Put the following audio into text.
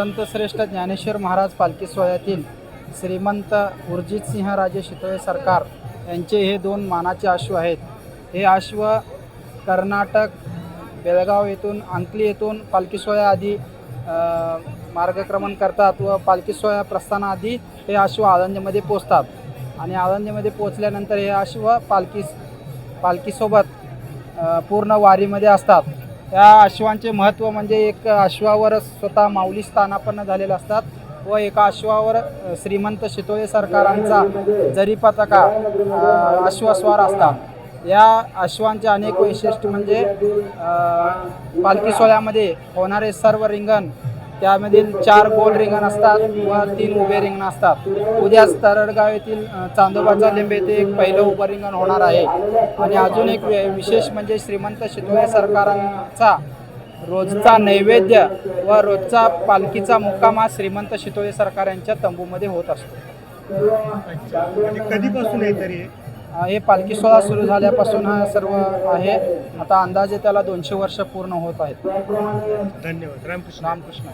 संतश्रेष्ठ ज्ञानेश्वर महाराज पालखी सोहळ्यातील श्रीमंत उर्जित सिंह राजे शितोळे सरकार यांचे हे दोन मानाचे अश्व आहेत. हे अश्व कर्नाटक बेळगाव येथून अंकली येथून पालखी सोहळ्याआधी मार्गक्रमण करतात व पालखी सोहळ्या प्रस्थानाआधी हे अश्व आळंदीमध्ये पोचतात आणि आळंदीमध्ये पोचल्यानंतर हे अश्व पालखी पालखीसोबत पूर्ण वारीमध्ये असतात. या अश्वांचे महत्त्व म्हणजे एक अश्वावर स्वतः माऊली स्थानापन्न झालेले असतात व एका अश्वावर श्रीमंत शितोळे सरकारांचा जरी पताका अश्वस्वार असतात या अश्वांचे अनेक वैशिष्ट्य म्हणजे पालखी सोहळ्यामध्ये होणारे सर्व रिंगण त्यामधील चार गोल रिंगण असतात व तीन उभे रिंगण असतात उद्याच तरडगाव येथील चांदोबाचा लिंब येथे एक पहिलं उभं रिंगण होणार आहे. आणि अजून एक विशेष म्हणजे श्रीमंत शितोळे सरकारांचा रोजचा नैवेद्य व रोजचा पालखीचा मुक्काम हा श्रीमंत शितोळे सरकार यांच्या तंबूमध्ये होत असतो. म्हणजे कधीपासून आहे तरी हे? हे पालखी सोहळा सुरू झाल्यापासून हा सर्व आहे. आता अंदाजे त्याला दोनशे वर्ष पूर्ण होत आहेत. धन्यवाद. रामकृष्ण. रामकृष्ण.